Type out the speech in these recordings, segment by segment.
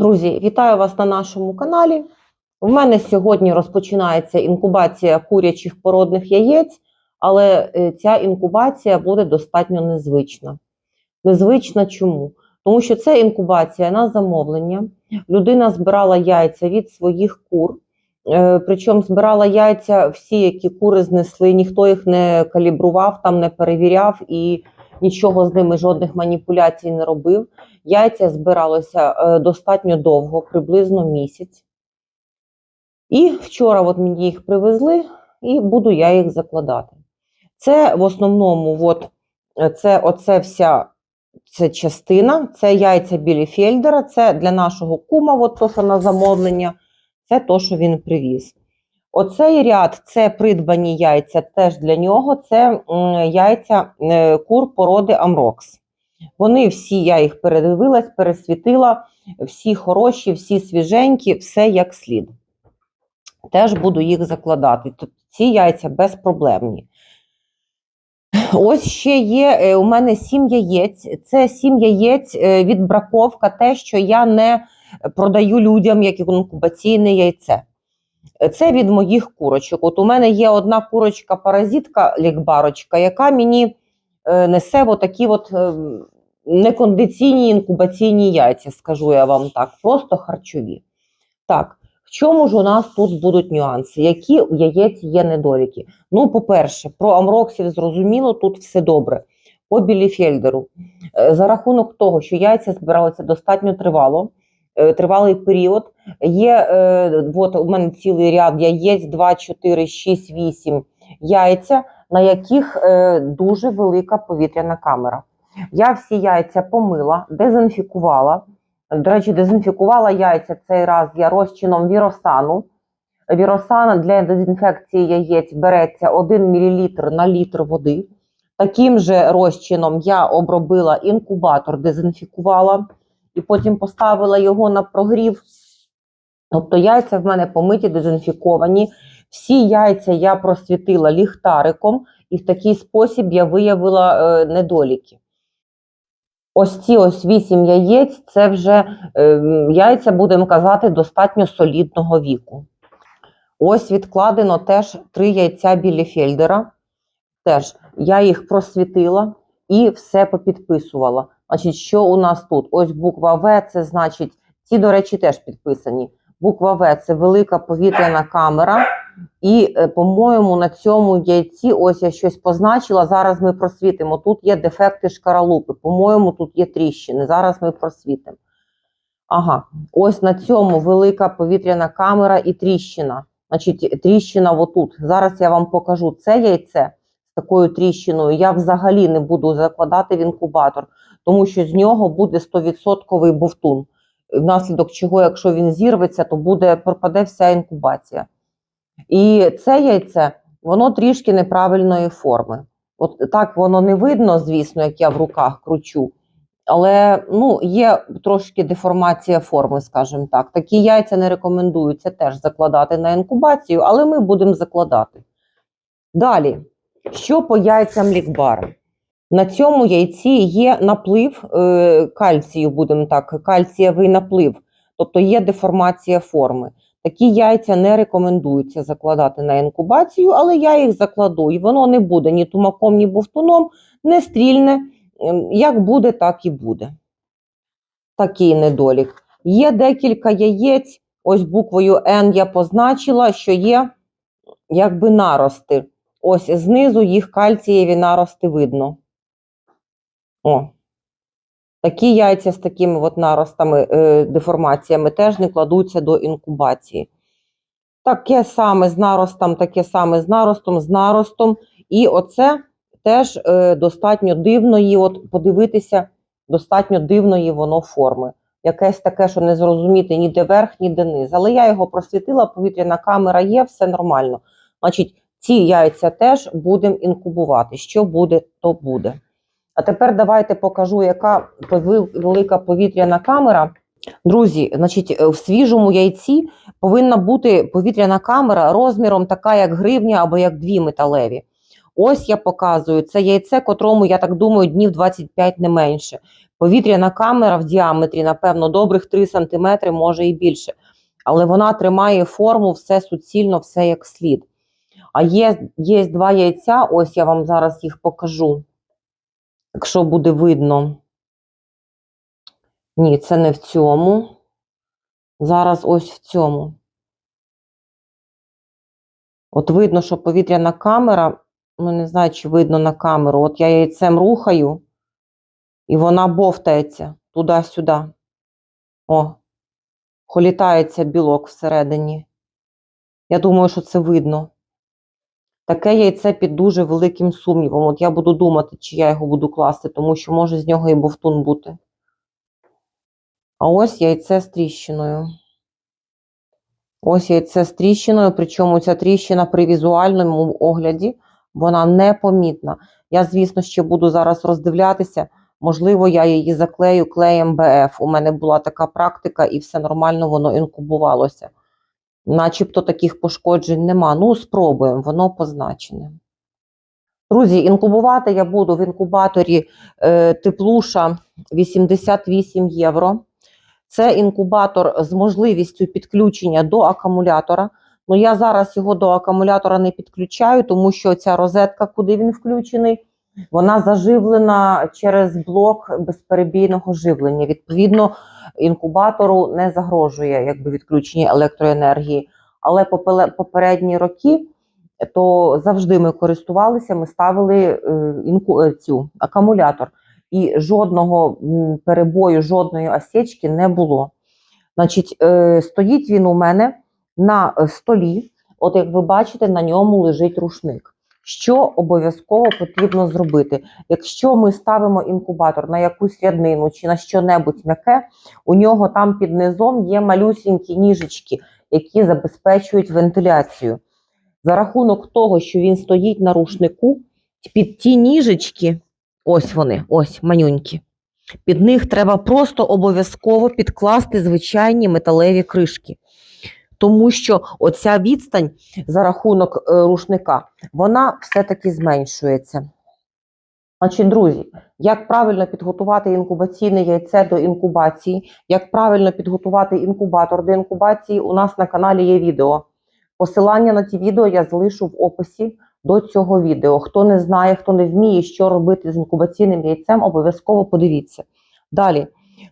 Друзі, вітаю вас на нашому каналі. У мене сьогодні розпочинається інкубація курячих породних яєць, але е, ця інкубація буде достатньо незвична. Незвична чому? Тому що це інкубація на замовлення. Людина збирала яйця від своїх кур. Е, Причому збирала яйця всі, які кури знесли, ніхто їх не калібрував, там не перевіряв і нічого з ними, жодних маніпуляцій не робив. Яйця збиралося е, достатньо довго, приблизно місяць. І вчора от мені їх привезли, і буду я їх закладати. Це в основному, от, е, це оце вся це частина, це яйця Біліфельдера, це для нашого кума, от то, що на замовлення, це то, що він привіз. Оцей ряд це придбані яйця теж для нього. Це яйця е, кур породи Амрокс. Вони всі, я їх передивилась, пересвітила, всі хороші, всі свіженькі, все як слід. Теж буду їх закладати. Тут ці яйця безпроблемні. Ось ще є е, у мене сім яєць. Це сім яєць е, від браковка, те, що я не продаю людям як інкубаційне яйце. Це від моїх курочок. От у мене є одна курочка-паразитка, лікбарочка, яка мені е, несе отакі от е, некондиційні інкубаційні яйця, скажу я вам так, просто харчові. Так, в чому ж у нас тут будуть нюанси? Які у яєць є недоліки? Ну, по-перше, про амроксів зрозуміло, тут все добре. По біліфельдеру. Е, За рахунок того, що яйця збиралися достатньо тривало, тривалий період. Є е, от у мене цілий ряд яєць, 2, 4, 6, 8 яйця, на яких е, дуже велика повітряна камера. Я всі яйця помила, дезінфікувала. До речі, дезінфікувала яйця цей раз я розчином віросану. Віросан для дезінфекції яєць береться 1 мл на літр води. Таким же розчином я обробила інкубатор, дезінфікувала і потім поставила його на прогрів. Тобто яйця в мене помиті, дезінфіковані. Всі яйця я просвітила ліхтариком, і в такий спосіб я виявила е, недоліки. Ось ці ось вісім яєць це вже е, яйця, будемо казати, достатньо солідного віку. Ось відкладено теж три яйця біліфельдера. Теж я їх просвітила і все попідписувала. Значить, що у нас тут? Ось буква В, це значить, ці, до речі, теж підписані. Буква В це велика повітряна камера. І, е, по-моєму, на цьому яйці ось я щось позначила. Зараз ми просвітимо. Тут є дефекти шкаралупи. По-моєму, тут є тріщини. Зараз ми просвітимо. Ага, ось на цьому велика повітряна камера і тріщина. Значить, тріщина отут. Зараз я вам покажу це яйце з такою тріщиною. Я взагалі не буду закладати в інкубатор, тому що з нього буде 100% бовтун. Внаслідок чого, якщо він зірветься, то буде пропаде вся інкубація. І це яйце, воно трішки неправильної форми. От так воно не видно, звісно, як я в руках кручу. Але ну, є трошки деформація форми, скажімо так. Такі яйця не рекомендується теж закладати на інкубацію, але ми будемо закладати. Далі, що по яйцям лікбари? На цьому яйці є наплив е, кальцію, будемо так, кальцієвий наплив, тобто є деформація форми. Такі яйця не рекомендується закладати на інкубацію, але я їх закладу, і воно не буде ні тумаком, ні бовтуном, не стрільне. Ем, Як буде, так і буде. Такий недолік. Є декілька яєць, ось буквою N я позначила, що є якби нарости. Ось знизу їх кальцієві нарости видно. О. Такі яйця з такими от наростами, е, деформаціями теж не кладуться до інкубації. Таке саме з наростом, таке саме з наростом, з наростом. І оце теж е, достатньо дивної, от подивитися, достатньо дивної воно форми. Якесь таке, що не зрозуміти ніде верх, ніде низ. Але я його просвітила, повітряна камера є, все нормально. Значить, ці яйця теж будемо інкубувати. Що буде, то буде. А тепер давайте покажу, яка велика повітряна камера. Друзі, значить, е, в свіжому яйці повинна бути повітряна камера розміром така, як гривня або як дві металеві. Ось я показую це яйце, котрому, я так думаю, днів 25 не менше. Повітряна камера в діаметрі, напевно, добрих 3 см, може і більше. Але вона тримає форму, все суцільно, все як слід. А є, є два яйця, ось я вам зараз їх покажу. Якщо буде видно. Ні, це не в цьому. Зараз ось в цьому. От видно, що повітряна камера, ну не знаю, чи видно на камеру. От я яйцем рухаю, і вона бовтається туди-сюди. О, холітається білок всередині. Я думаю, що це видно. Таке яйце під дуже великим сумнівом. От я буду думати, чи я його буду класти, тому що може з нього і бовтун бути. А ось яйце з тріщиною. Ось яйце з тріщиною, причому ця тріщина при візуальному огляді вона непомітна. Я, звісно, ще буду зараз роздивлятися. Можливо, я її заклею клеєм БФ. У мене була така практика, і все нормально воно інкубувалося. Начебто таких пошкоджень нема. Ну, спробуємо, воно позначене. Друзі, інкубувати я буду в інкубаторі е, Теплуша 88 євро. Це інкубатор з можливістю підключення до акумулятора. Ну, я зараз його до акумулятора не підключаю, тому що ця розетка, куди він включений, вона заживлена через блок безперебійного живлення. Відповідно, інкубатору не загрожує якби, відключення електроенергії. Але попередні роки то завжди ми користувалися, ми ставили е, інку, е, цю акумулятор і жодного перебою, жодної осечки не було. Значить, е, стоїть він у мене на столі. От як ви бачите, на ньому лежить рушник. Що обов'язково потрібно зробити? Якщо ми ставимо інкубатор на якусь ряднину чи на що-небудь м'яке, у нього там під низом є малюсінькі ніжечки, які забезпечують вентиляцію. За рахунок того, що він стоїть на рушнику, під ті ніжечки, ось вони, ось манюнькі. Під них треба просто обов'язково підкласти звичайні металеві кришки. Тому що оця відстань за рахунок е, рушника, вона все-таки зменшується. Значить, друзі, як правильно підготувати інкубаційне яйце до інкубації, як правильно підготувати інкубатор до інкубації, у нас на каналі є відео. Посилання на ті відео я залишу в описі до цього відео. Хто не знає, хто не вміє, що робити з інкубаційним яйцем, обов'язково подивіться. Далі,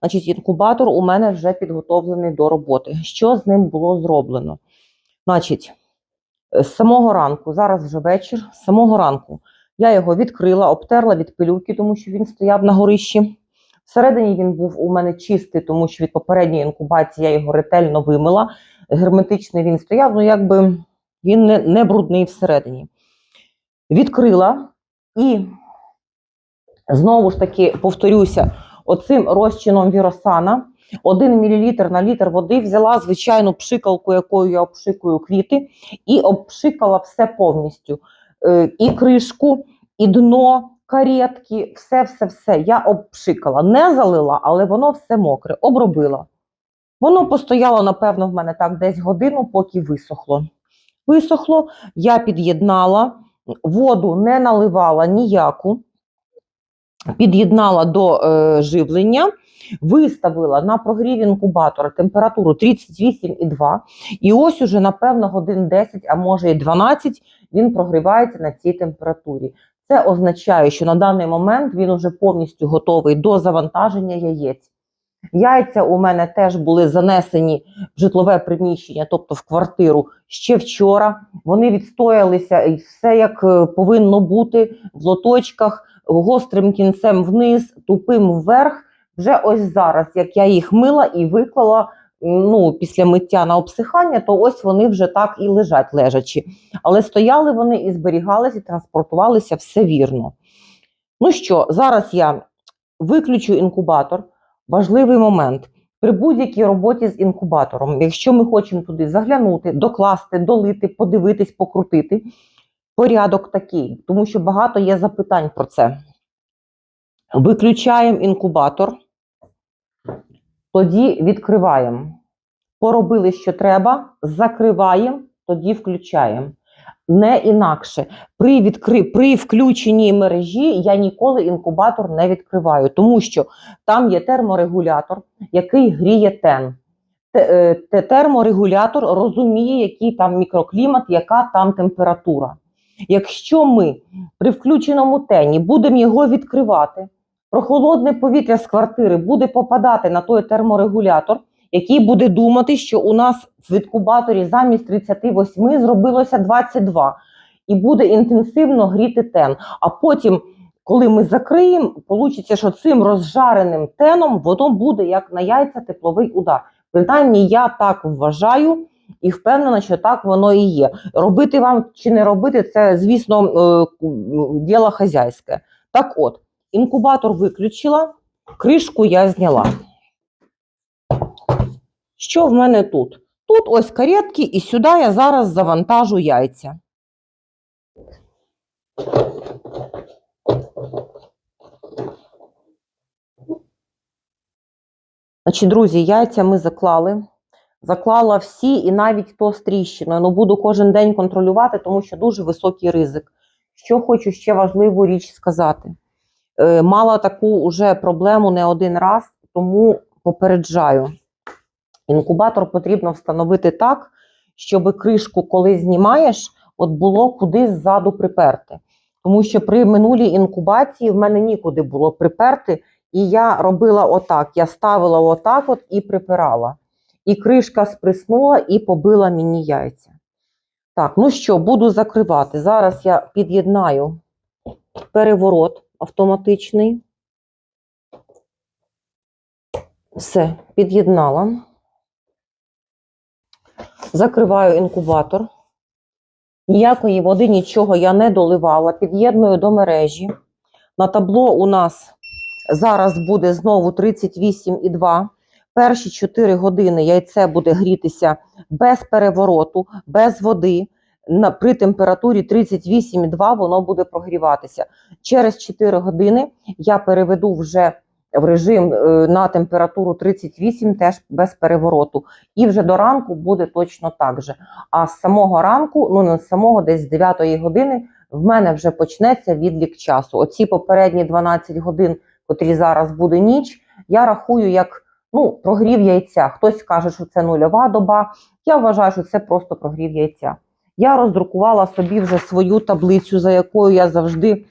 значить, інкубатор у мене вже підготовлений до роботи. Що з ним було зроблено? Значить, з самого ранку, зараз вже вечір, з самого ранку я його відкрила, обтерла від пилюки, тому що він стояв на горищі. Всередині він був у мене чистий, тому що від попередньої інкубації я його ретельно вимила. Герметичний він стояв, ну якби він не, не брудний всередині. Відкрила і знову ж таки повторюся, оцим розчином віросана 1 мл на літр води взяла звичайну пшикалку, якою я обшикую квіти, і обшикала все повністю. Е, І кришку, і дно, каретки, все-все-все. Я обшикала. Не залила, але воно все мокре, обробила. Воно постояло, напевно, в мене так десь годину, поки висохло. Висохло, я під'єднала, воду не наливала ніяку, під'єднала до е, живлення, виставила на прогрів інкубатора температуру 38,2. І ось уже, напевно, годин 10, а може і 12, він прогрівається на цій температурі. Це означає, що на даний момент він уже повністю готовий до завантаження яєць. Яйця у мене теж були занесені в житлове приміщення, тобто в квартиру ще вчора. Вони відстоялися і все як е, повинно бути в лоточках, гострим кінцем вниз, тупим вверх. Вже ось зараз, як я їх мила і виклала ну, після миття на обсихання, то ось вони вже так і лежать лежачі. Але стояли вони і зберігалися, і транспортувалися все вірно. Ну що, зараз я виключу інкубатор. Важливий момент. При будь-якій роботі з інкубатором, якщо ми хочемо туди заглянути, докласти, долити, подивитись, покрутити, порядок такий, тому що багато є запитань про це. Виключаємо інкубатор, тоді відкриваємо. Поробили, що треба, закриваємо, тоді включаємо. Не інакше. При, відкри... При включенні мережі я ніколи інкубатор не відкриваю, тому що там є терморегулятор, який гріє тен. Те- е, те- Терморегулятор розуміє, який там мікроклімат, яка там температура. Якщо ми при включеному тені будемо його відкривати, прохолодне повітря з квартири буде попадати на той терморегулятор, який буде думати, що у нас в інкубаторі замість 38 зробилося 22, і буде інтенсивно гріти тен. А потім, коли ми закриємо, вийде, що цим розжареним теном воно буде як на яйця тепловий удар. Принаймні, я так вважаю і впевнена, що так воно і є. Робити вам чи не робити, це, звісно, е, діло хазяйське. Так от, інкубатор виключила, кришку я зняла. Що в мене тут? Тут ось каретки, і сюди я зараз завантажу яйця. Значить, друзі, яйця ми заклали. Заклала всі і навіть то з тріщиною. Ну, буду кожен день контролювати, тому що дуже високий ризик. Що хочу ще важливу річ сказати. Е, мала таку уже проблему не один раз, тому попереджаю. Інкубатор потрібно встановити так, щоб кришку, коли знімаєш, от було куди ззаду приперти. Тому що при минулій інкубації в мене нікуди було приперти, і я робила отак: я ставила отак от і припирала. І кришка сприснула і побила мені яйця. Так, ну що, буду закривати. Зараз я під'єднаю переворот автоматичний. Все, під'єднала. Закриваю інкубатор. Ніякої води, нічого я не доливала. Під'єдную до мережі. На табло у нас зараз буде знову 38,2. Перші 4 години яйце буде грітися без перевороту, без води. На, при температурі 38,2 воно буде прогріватися. Через 4 години я переведу вже в режим е, на температуру 38, теж без перевороту. І вже до ранку буде точно так же. А з самого ранку, ну не з самого, десь з 9 години, в мене вже почнеться відлік часу. Оці попередні 12 годин, котрі зараз буде ніч, я рахую як ну, прогрів яйця. Хтось каже, що це нульова доба. Я вважаю, що це просто прогрів яйця. Я роздрукувала собі вже свою таблицю, за якою я завжди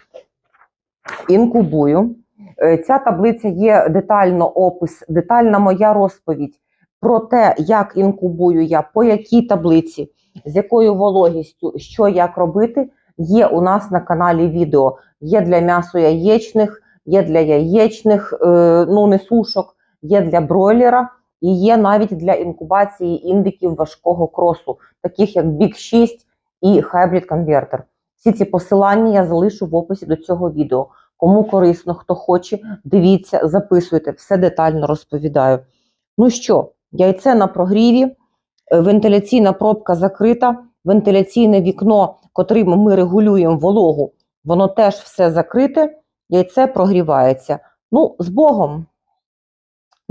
інкубую. Е, Ця таблиця є детально опис, детальна моя розповідь про те, як інкубую я, по якій таблиці, з якою вологістю, що як робити, є у нас на каналі відео. Є для м'ясо яєчних, є для яєчних, е, ну не сушок, є для бройлера і є навіть для інкубації індиків важкого кросу, таких як Big 6 і Hybrid Converter. Всі ці посилання я залишу в описі до цього відео. Кому корисно, хто хоче, дивіться, записуйте, все детально розповідаю. Ну що, яйце на прогріві, е, вентиляційна пробка закрита, вентиляційне вікно, котрим ми регулюємо вологу, воно теж все закрите, яйце прогрівається. Ну, з Богом!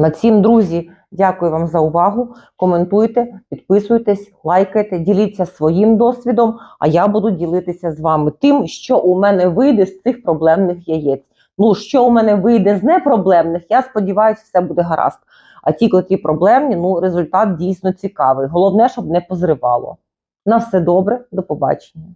На цім, друзі, дякую вам за увагу. Коментуйте, підписуйтесь, лайкайте, діліться своїм досвідом, а я буду ділитися з вами тим, що у мене вийде з цих проблемних яєць. Ну, що у мене вийде з непроблемних, я сподіваюся, все буде гаразд. А ті, котрі проблемні, ну, результат дійсно цікавий. Головне, щоб не позривало. На все добре, до побачення.